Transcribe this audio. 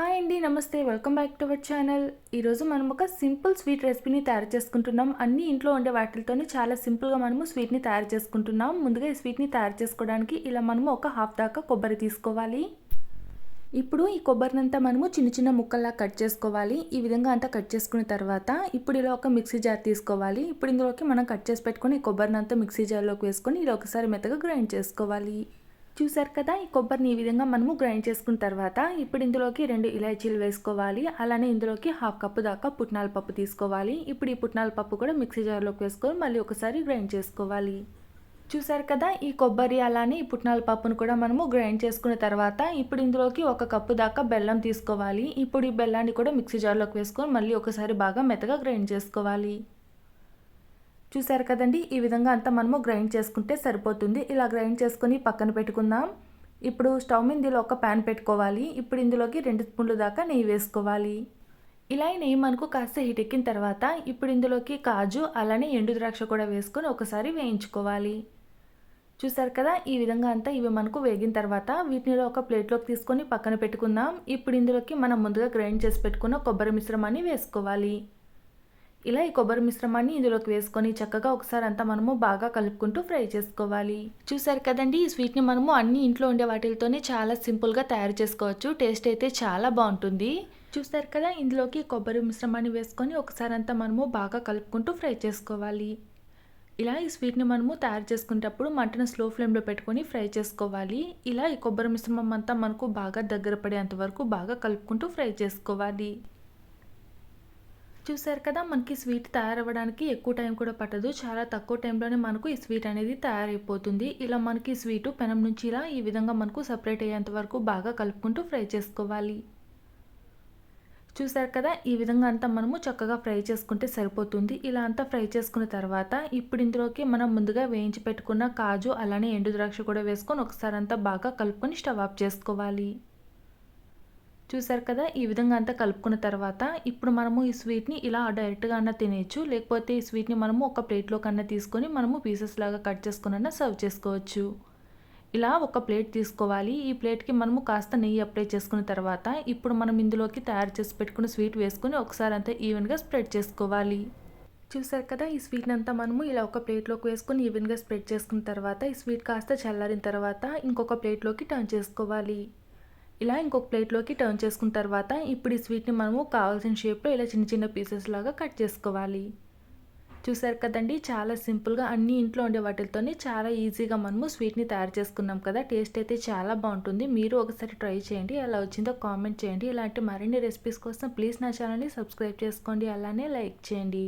Hi అండి నమస్తే. Welcome back to our channel. ఈరోజు మనం ఒక సింపుల్ స్వీట్ రెసిపీని తయారు చేసుకుంటున్నాం. అన్ని ఇంట్లో ఉండే వాటితోనే చాలా సింపుల్గా మనము స్వీట్ని తయారు చేసుకుంటున్నాం. ముందుగా ఈ స్వీట్ని తయారు చేసుకోవడానికి ఇలా మనము ఒక హాఫ్ దాకా కొబ్బరి తీసుకోవాలి. ఇప్పుడు ఈ కొబ్బరినంతా మనము చిన్న చిన్న ముక్కల్లా కట్ చేసుకోవాలి. ఈ విధంగా అంతా కట్ చేసుకున్న తర్వాత ఇప్పుడు ఇలా ఒక మిక్సీ జార్ తీసుకోవాలి. ఇప్పుడు ఇందులోకి మనం కట్ చేసి పెట్టుకొని ఈ కొబ్బరినంతా మిక్సీ జార్లోకి వేసుకొని ఇలా ఒకసారి మెత్తగా గ్రైండ్ చేసుకోవాలి. చూసారు కదా ఈ కొబ్బరిని ఈ విధంగా మనము గ్రైండ్ చేసుకున్న తర్వాత ఇప్పుడు ఇందులోకి రెండు ఇలాచీలు వేసుకోవాలి. అలానే ఇందులోకి హాఫ్ కప్పు దాకా పుట్నాల పప్పు తీసుకోవాలి. ఇప్పుడు ఈ పుట్నాల పప్పు కూడా మిక్సీ జార్లోకి వేసుకొని మళ్ళీ ఒకసారి గ్రైండ్ చేసుకోవాలి. చూసారు కదా ఈ కొబ్బరి అలానే ఈ పుట్నాల పప్పును కూడా మనము గ్రైండ్ చేసుకున్న తర్వాత ఇప్పుడు ఇందులోకి ఒక కప్పు దాకా బెల్లం తీసుకోవాలి. ఇప్పుడు ఈ బెల్లాన్ని కూడా మిక్సీ జార్లోకి వేసుకొని మళ్ళీ ఒకసారి బాగా మెత్తగా గ్రైండ్ చేసుకోవాలి. చూసారు కదండి? ఈ విధంగా అంతా మనము గ్రైండ్ చేసుకుంటే సరిపోతుంది. ఇలా గ్రైండ్ చేసుకొని పక్కన పెట్టుకుందాం. ఇప్పుడు స్టవ్ మీద ఇందులో ఒక ప్యాన్ పెట్టుకోవాలి. ఇప్పుడు ఇందులోకి రెండు స్పూన్లు దాకా నెయ్యి వేసుకోవాలి. ఇలా నెయ్యి మనకు కాస్త హీట్ ఎక్కిన తర్వాత ఇప్పుడు ఇందులోకి కాజు అలానే ఎండు ద్రాక్ష కూడా వేసుకొని ఒకసారి వేయించుకోవాలి. చూసారు కదా? ఈ విధంగా అంతా ఇవి మనకు వేగిన తర్వాత వీటిని ఒక ప్లేట్లోకి తీసుకొని పక్కన పెట్టుకుందాం. ఇప్పుడు ఇందులోకి మనం ముందుగా గ్రైండ్ చేసి పెట్టుకున్న కొబ్బరి మిశ్రమాన్ని వేసుకోవాలి. ఇలా ఈ కొబ్బరి మిశ్రమాన్ని ఇందులోకి వేసుకొని చక్కగా ఒకసారి అంతా మనము బాగా కలుపుకుంటూ ఫ్రై చేసుకోవాలి. చూసారు కదండి ఈ స్వీట్ని మనము అన్ని ఇంట్లో ఉండే వాటితోనే చాలా సింపుల్గా తయారు చేసుకోవచ్చు. టేస్ట్ అయితే చాలా బాగుంటుంది. చూసారు కదా ఇందులోకి కొబ్బరి మిశ్రమాన్ని వేసుకొని ఒకసారి అంతా మనము బాగా కలుపుకుంటూ ఫ్రై చేసుకోవాలి. ఇలా ఈ స్వీట్ని మనము తయారు చేసుకునేటప్పుడు మంటను స్లో ఫ్లేమ్లో పెట్టుకొని ఫ్రై చేసుకోవాలి. ఇలా ఈ కొబ్బరి మిశ్రమం అంతా మనకు బాగా దగ్గర పడేంత వరకు బాగా కలుపుకుంటూ ఫ్రై చేసుకోవాలి. చూసారు కదా మనకి స్వీట్ తయారవ్వడానికి ఎక్కువ టైం కూడా పట్టదు. చాలా తక్కువ టైంలోనే మనకు ఈ స్వీట్ అనేది తయారైపోతుంది. ఇలా మనకి స్వీట్ పెనం నుంచి ఇలా ఈ విధంగా మనకు సపరేట్ అయ్యేంత వరకు బాగా కలుపుకుంటూ ఫ్రై చేసుకోవాలి. చూసారు కదా ఈ విధంగా అంతా మనము చక్కగా ఫ్రై చేసుకుంటే సరిపోతుంది. ఇలా అంతా ఫ్రై చేసుకున్న తర్వాత ఇప్పుడు ఇందులోకి మనం ముందుగా వేయించి పెట్టుకున్న కాజు అలానే ఎండు ద్రాక్ష కూడా వేసుకొని ఒకసారి అంతా బాగా కలుపుకొని స్టవ్ ఆఫ్ చేసుకోవాలి. చూసారు కదా? ఈ విధంగా అంతా కలుపుకున్న తర్వాత ఇప్పుడు మనము ఈ స్వీట్ని ఇలా డైరెక్ట్గా అన్న తినేయచ్చు. లేకపోతే ఈ స్వీట్ని మనము ఒక ప్లేట్లో కన్నా తీసుకొని మనము పీసెస్ లాగా కట్ చేసుకున్న సర్వ్ చేసుకోవచ్చు. ఇలా ఒక ప్లేట్ తీసుకోవాలి. ఈ ప్లేట్కి మనము కాస్త నెయ్యి అప్లై చేసుకున్న తర్వాత ఇప్పుడు మనం ఇందులోకి తయారు చేసి పెట్టుకున్న స్వీట్ వేసుకొని ఒకసారి అంతా ఈవెన్గా స్ప్రెడ్ చేసుకోవాలి. చూసారు కదా? ఈ స్వీట్ని అంతా మనము ఇలా ఒక ప్లేట్లోకి వేసుకుని ఈవెన్గా స్ప్రెడ్ చేసుకున్న తర్వాత ఈ స్వీట్ కాస్త చల్లారిన తర్వాత ఇంకొక ప్లేట్లోకి టర్న్ చేసుకోవాలి. ఇలా ఇంకొక ప్లేట్లోకి టర్న్ చేసుకున్న తర్వాత ఇప్పుడు ఈ స్వీట్ని మనము కావాల్సిన షేప్లో ఇలా చిన్న చిన్న పీసెస్ లాగా కట్ చేసుకోవాలి. చూసారు కదండి? చాలా సింపుల్గా అన్ని ఇంట్లో ఉండే వాటితోనే చాలా ఈజీగా మనము స్వీట్ని తయారు చేసుకున్నాం కదా? టేస్ట్ అయితే చాలా బాగుంటుంది. మీరు ఒకసారి ట్రై చేయండి. ఎలా వచ్చిందో కామెంట్ చేయండి. ఇలాంటి మరిన్ని రెసిపీస్ కోసం ప్లీజ్ నా ఛానల్ని సబ్స్క్రైబ్ చేసుకోండి. అలానే లైక్ చేయండి.